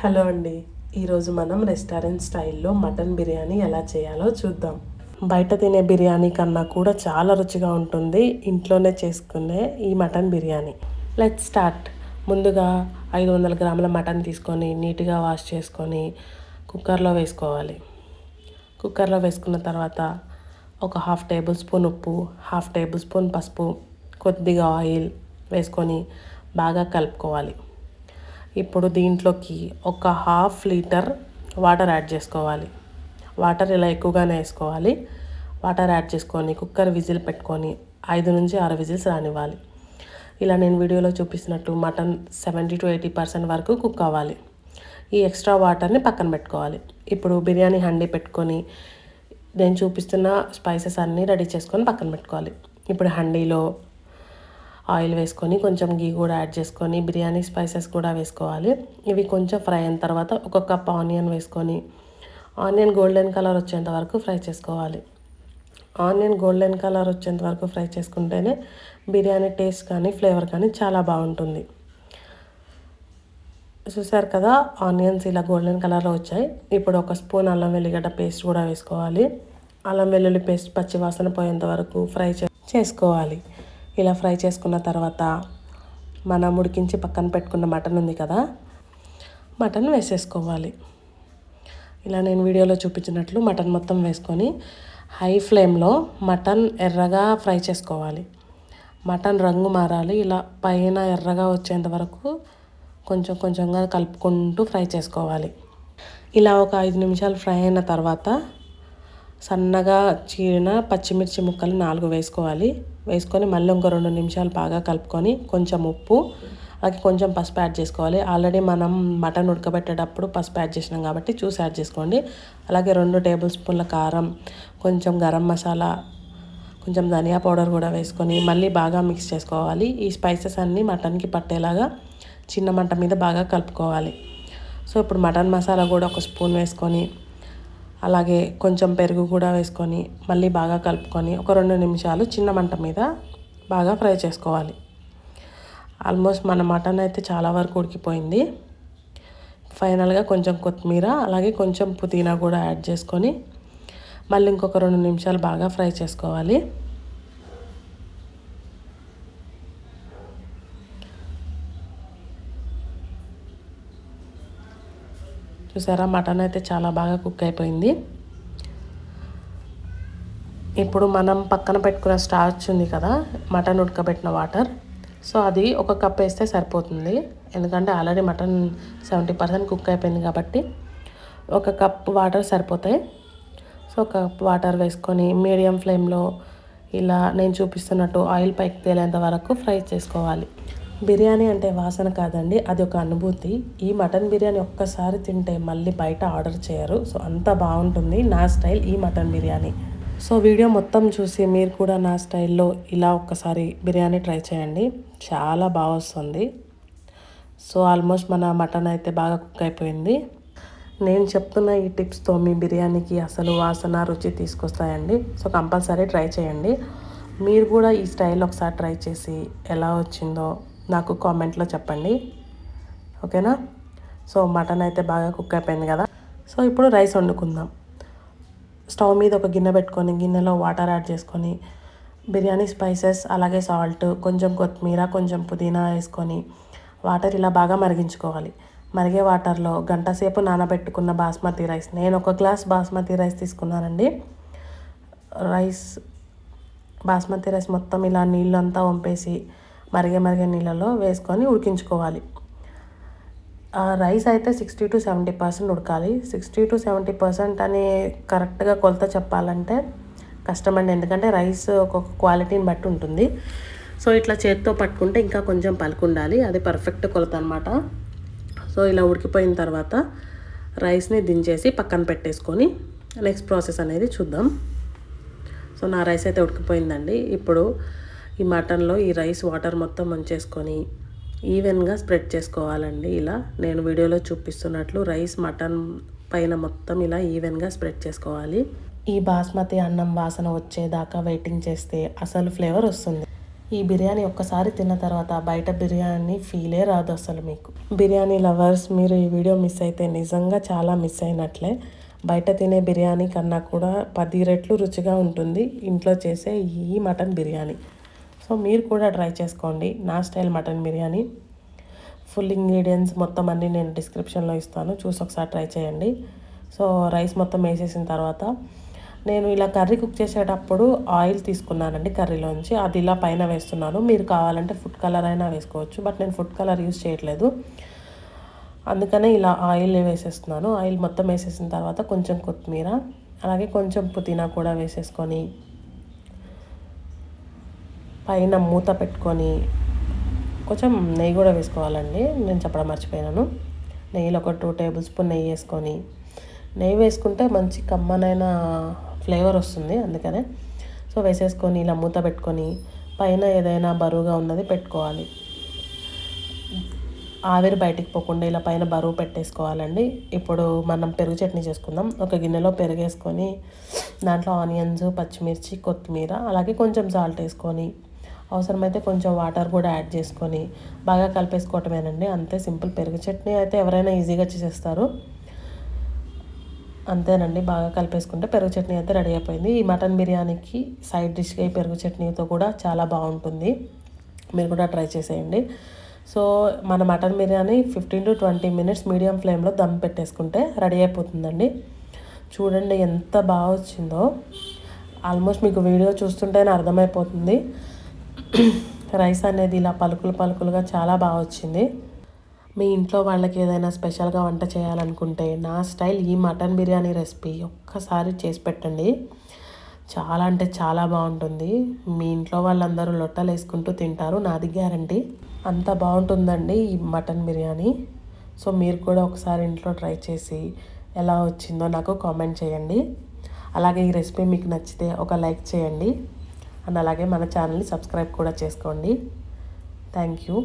Hello అండి. ఈరోజు మనం రెస్టారెంట్ స్టైల్లో మటన్ బిర్యానీ ఎలా చేయాలో చూద్దాం. బయట తినే బిర్యానీ కన్నా కూడా చాలా రుచిగా ఉంటుంది ఇంట్లోనే చేసుకునే ఈ మటన్ బిర్యానీ. లెట్ స్టార్ట్ ముందుగా ఐదు వందల గ్రాముల మటన్ తీసుకొని నీట్గా వాష్ చేసుకొని కుక్కర్లో వేసుకోవాలి. కుక్కర్లో వేసుకున్న తర్వాత ఒక హాఫ్ టేబుల్ స్పూన్ ఉప్పు హాఫ్ టేబుల్ స్పూన్ పసుపు కొద్దిగా ఆయిల్ వేసుకొని బాగా కలుపుకోవాలి. ఇప్పుడు దీంట్లోకి ఒక హాఫ్ లీటర్ వాటర్ యాడ్ చేసుకోవాలి. వాటర్ ఇలా ఎక్కువగానే వేసుకోవాలి. వాటర్ యాడ్ చేసుకొని కుక్కర్ విజిల్ పెట్టుకొని ఐదు నుంచి ఆరు విజిల్స్ రానివ్వాలి. ఇలా నేను వీడియోలో చూపిస్తున్నట్టు mutton seventy to eighty percent వరకు కుక్ అవ్వాలి. ఈ ఎక్స్ట్రా వాటర్ని పక్కన పెట్టుకోవాలి. ఇప్పుడు బిర్యానీ హండీ పెట్టుకొని నేను చూపిస్తున్న స్పైసెస్ అన్నీ రెడీ చేసుకొని పక్కన పెట్టుకోవాలి. ఇప్పుడు హండీలో ఆయిల్ వేసుకొని కొంచెం గీ కూడా యాడ్ చేసుకొని బిర్యానీ స్పైసెస్ కూడా వేసుకోవాలి. ఇవి కొంచెం ఫ్రై అయిన తర్వాత ఒక కప్ ఆనియన్ వేసుకొని ఆనియన్ గోల్డెన్ కలర్ వచ్చేంత వరకు ఫ్రై చేసుకోవాలి. ఆనియన్ గోల్డెన్ కలర్ వచ్చేంత వరకు ఫ్రై చేసుకుంటేనే బిర్యానీ టేస్ట్ కానీ ఫ్లేవర్ కానీ చాలా బాగుంటుంది. చూసారు కదా ఆనియన్స్ ఇలా గోల్డెన్ కలర్లో వచ్చాయి. ఇప్పుడు ఒక స్పూన్ అల్లం వెల్లిగడ్డ పేస్ట్ కూడా వేసుకోవాలి. అల్లం వెల్లుల్లి పేస్ట్ పచ్చివాసన పోయేంత వరకు ఫ్రై చేసుకోవాలి. ఇలా ఫ్రై చేసుకున్న తర్వాత మనం ఉడికించి పక్కన పెట్టుకున్న మటన్ ఉంది కదా మటన్ వేసేసుకోవాలి. ఇలా నేను వీడియోలో చూపించినట్లు మటన్ మొత్తం వేసుకొని హై ఫ్లేమ్లో మటన్ ఎర్రగా ఫ్రై చేసుకోవాలి. మటన్ రంగు మారాలి ఇలా పైన ఎర్రగా వచ్చేంత వరకు కొంచెం కొంచెంగా కలుపుకుంటూ ఫ్రై చేసుకోవాలి. ఇలా ఒక ఐదు నిమిషాలు ఫ్రై అయిన తర్వాత సన్నగా చీరిన పచ్చిమిర్చి ముక్కలు నాలుగు వేసుకోవాలి. వేసుకొని మళ్ళీ ఇంకో రెండు నిమిషాలు బాగా కలుపుకొని కొంచెం ఉప్పు అలాగే కొంచెం పసుపు యాడ్ చేసుకోవాలి. ఆల్రెడీ మనం మటన్ ఉడకబెట్టేటప్పుడు పసుపు యాడ్ చేసినాం కాబట్టి చూసి యాడ్ చేసుకోండి. అలాగే రెండు టేబుల్ స్పూన్ల కారం కొంచెం గరం మసాలా కొంచెం ధనియా పౌడర్ కూడా వేసుకొని మళ్ళీ బాగా మిక్స్ చేసుకోవాలి. ఈ స్పైసెస్ అన్నీ మటన్కి పట్టేలాగా చిన్న మంట మీద బాగా కలుపుకోవాలి. సో ఇప్పుడు మటన్ మసాలా కూడా ఒక స్పూన్ వేసుకొని అలాగే కొంచెం పెరుగు కూడా వేసుకొని మళ్ళీ బాగా కలుపుకొని ఒక రెండు నిమిషాలు చిన్న మంట మీద బాగా ఫ్రై చేసుకోవాలి. ఆల్మోస్ట్ మన మటన్ అయితే చాలా వరకు ఉడికిపోయింది. ఫైనల్గా కొంచెం కొత్తిమీర అలాగే కొంచెం పుదీనా కూడా యాడ్ చేసుకొని మళ్ళీ ఇంకొక రెండు నిమిషాలు బాగా ఫ్రై చేసుకోవాలి. చూసారా మటన్ అయితే చాలా బాగా కుక్ అయిపోయింది. ఇప్పుడు మనం పక్కన పెట్టుకున్న స్టార్చ్ ఉంది కదా మటన్ ఉడకబెట్టిన వాటర్. సో అది ఒక కప్ వేస్తే సరిపోతుంది. ఎందుకంటే already mutton seventy percent cook అయిపోయింది కాబట్టి ఒక కప్ వాటర్ సరిపోతాయి సో ఒక కప్ వాటర్ వేసుకొని మీడియం ఫ్లేమ్లో ఇలా నేను చూపిస్తున్నట్టు ఆయిల్ పైకి తేలేంత వరకు ఫ్రై చేసుకోవాలి. బిర్యానీ అంటే వాసన కాదండి అది ఒక అనుభూతి. ఈ మటన్ బిర్యానీ ఒక్కసారి తింటే మళ్ళీ బయట ఆర్డర్ చేయరు సో అంత బాగుంటుంది నా స్టైల్ ఈ మటన్ బిర్యానీ. సో వీడియో మొత్తం చూసి మీరు కూడా నా స్టైల్లో ఇలా ఒక్కసారి బిర్యానీ ట్రై చేయండి చాలా బాగా వస్తుంది. సో ఆల్మోస్ట్ మన మటన్ అయితే బాగా కుక్ అయిపోయింది. నేను చెప్తున్న ఈ టిప్స్తో మీ బిర్యానీకి అసలు వాసన రుచి తీసుకొస్తాయండి సో కంపల్సరీ ట్రై చేయండి. మీరు కూడా ఈ స్టైల్ ఒకసారి ట్రై చేసి ఎలా వచ్చిందో నాకు కామెంట్లో చెప్పండి. ఓకేనా? సో మటన్ అయితే బాగా కుక్ అయిపోయింది కదా. సో ఇప్పుడు రైస్ వండుకుందాం. స్టవ్ మీద ఒక గిన్నె పెట్టుకొని గిన్నెలో వాటర్ యాడ్ చేసుకొని బిర్యానీ స్పైసెస్ అలాగే సాల్ట్ కొంచెం కొత్తిమీర కొంచెం పుదీనా వేసుకొని వాటర్ ఇలా బాగా మరిగించుకోవాలి. మరిగే వాటర్లో గంట సేపు నానబెట్టుకున్న బాస్మతి రైస్. నేను ఒక గ్లాస్ బాస్మతి రైస్ తీసుకున్నానండి. రైస్ బాస్మతి రైస్ మొత్తం ఇలా నీళ్ళంతా వంపేసి మరిగే మరిగే నీళ్ళలో వేసుకొని ఉడికించుకోవాలి. రైస్ అయితే సిక్స్టీ టు సెవెంటీ పర్సెంట్ ఉడకాలి. సిక్స్టీ టు సెవెంటీ పర్సెంట్ అని కరెక్ట్గా కొలత చెప్పాలంటే కష్టమండి. ఎందుకంటే రైస్ ఒక్కొక్క క్వాలిటీని బట్టి ఉంటుంది. సో ఇట్లా చేతితో పట్టుకుంటే ఇంకా కొంచెం పలుకుండాలి అది పర్ఫెక్ట్ కొలత అనమాట సో ఇలా ఉడికిపోయిన తర్వాత రైస్ని దించేసి పక్కన పెట్టేసుకొని నెక్స్ట్ ప్రాసెస్ అనేది చూద్దాం. సో నా రైస్ అయితే ఉడికిపోయిందండి. ఇప్పుడు ఈ మటన్లో ఈ రైస్ వాటర్ మొత్తం వంచేసుకొని ఈవెన్గా స్ప్రెడ్ చేసుకోవాలండి. ఇలా నేను వీడియోలో చూపిస్తున్నట్లు రైస్ మటన్ పైన మొత్తం ఇలా ఈవెన్గా స్ప్రెడ్ చేసుకోవాలి. ఈ బాస్మతి అన్నం వాసన వచ్చేదాకా వెయిటింగ్ చేస్తే అసలు ఫ్లేవర్ వస్తుంది. ఈ బిర్యానీ ఒక్కసారి తిన్న తర్వాత బయట బిర్యానీ ఫీలే రాదు అసలు మీకు. బిర్యానీ లవర్స్ మీరు ఈ వీడియో మిస్ అయితే నిజంగా చాలా మిస్ అయినట్లే. బయట తినే బిర్యానీ కన్నా కూడా పది రెట్లు రుచిగా ఉంటుంది. ఇంట్లో చేసే ఈ మటన్ బిర్యానీ. సో మీరు కూడా ట్రై చేసుకోండి నా style mutton biryani. Full ingredients మొత్తం అన్నీ నేను డిస్క్రిప్షన్లో ఇస్తాను. చూసి ఒకసారి ట్రై చేయండి. సో రైస్ మొత్తం వేసేసిన తర్వాత నేను ఇలా కర్రీ కుక్ చేసేటప్పుడు ఆయిల్ తీసుకున్నానండి కర్రీలోంచి. అది ఇలా పైన వేస్తున్నాను. మీరు కావాలంటే ఫుడ్ కలర్ అయినా వేసుకోవచ్చు. బట్ నేను ఫుడ్ కలర్ యూస్ చేయట్లేదు. అందుకనే ఇలా ఆయిల్ వేసేస్తున్నాను. ఆయిల్ మొత్తం వేసేసిన తర్వాత కొంచెం కొత్తిమీర అలాగే కొంచెం పుదీనా కూడా వేసేసుకొని పైన మూత పెట్టుకొని కొంచెం నెయ్యి కూడా వేసుకోవాలండి. నేను చెప్పడం మర్చిపోయాను నెయ్యిలో ఒక టూ టేబుల్ స్పూన్ నెయ్యి వేసుకొని నెయ్యి వేసుకుంటే మంచి కమ్మనైన ఫ్లేవర్ వస్తుంది అందుకనే. సో వేసేసుకొని ఇలా మూత పెట్టుకొని పైన ఏదైనా బరువుగా ఉన్నది పెట్టుకోవాలి. ఆవిరి బయటికి పోకుండా ఇలా పైన బరువు పెట్టేసుకోవాలండి. ఇప్పుడు మనం పెరుగు చట్నీ చేసుకుందాం. ఒక గిన్నెలో పెరుగు వేసుకొని దాంట్లో ఆనియన్స్ పచ్చిమిర్చి కొత్తిమీర అలాగే కొంచెం సాల్ట్ వేసుకొని అవసరమైతే కొంచెం వాటర్ కూడా యాడ్ చేసుకొని బాగా కలిపేసుకోవటమేనండి. అంతే సింపుల్ పెరుగు చట్నీ అయితే ఎవరైనా ఈజీగా చేసేస్తారు. అంతేనండి బాగా కలిపేసుకుంటే పెరుగు చట్నీ అయితే రెడీ అయిపోయింది. ఈ మటన్ బిర్యానీకి సైడ్ డిష్గా ఈ పెరుగు చట్నీతో కూడా చాలా బాగుంటుంది. మీరు కూడా ట్రై చేసేయండి. సో మన mutton biryani fifteen to twenty minutes medium ఫ్లేమ్లో దమ్ పెట్టేసుకుంటే రెడీ అయిపోతుందండి. చూడండి ఎంత బాగా వచ్చిందో. ఆల్మోస్ట్ మీకు వీడియో చూస్తుంటేనే అర్థమైపోతుంది. రైస్ అనేది ఇలా పలుకులు పలుకులుగా చాలా బాగా వచ్చింది. మీ ఇంట్లో వాళ్ళకి ఏదైనా స్పెషల్గా వంట చేయాలనుకుంటే నా స్టైల్ ఈ మటన్ బిర్యానీ రెసిపీ ఒక్కసారి చేసి పెట్టండి. చాలా అంటే చాలా బాగుంటుంది. మీ ఇంట్లో వాళ్ళందరూ లొట్టలు వేసుకుంటూ తింటారు నాది గ్యారంటీ. అంత బాగుంటుందండి ఈ మటన్ బిర్యానీ. సో మీరు కూడా ఒకసారి ఇంట్లో ట్రై చేసి ఎలా వచ్చిందో నాకు కామెంట్ చేయండి. అలాగే ఈ రెసిపీ మీకు నచ్చితే ఒక లైక్ చేయండి. అండ్ అలాగే మన ఛానల్ని సబ్స్క్రైబ్ కూడా చేసుకోండి. Thank you.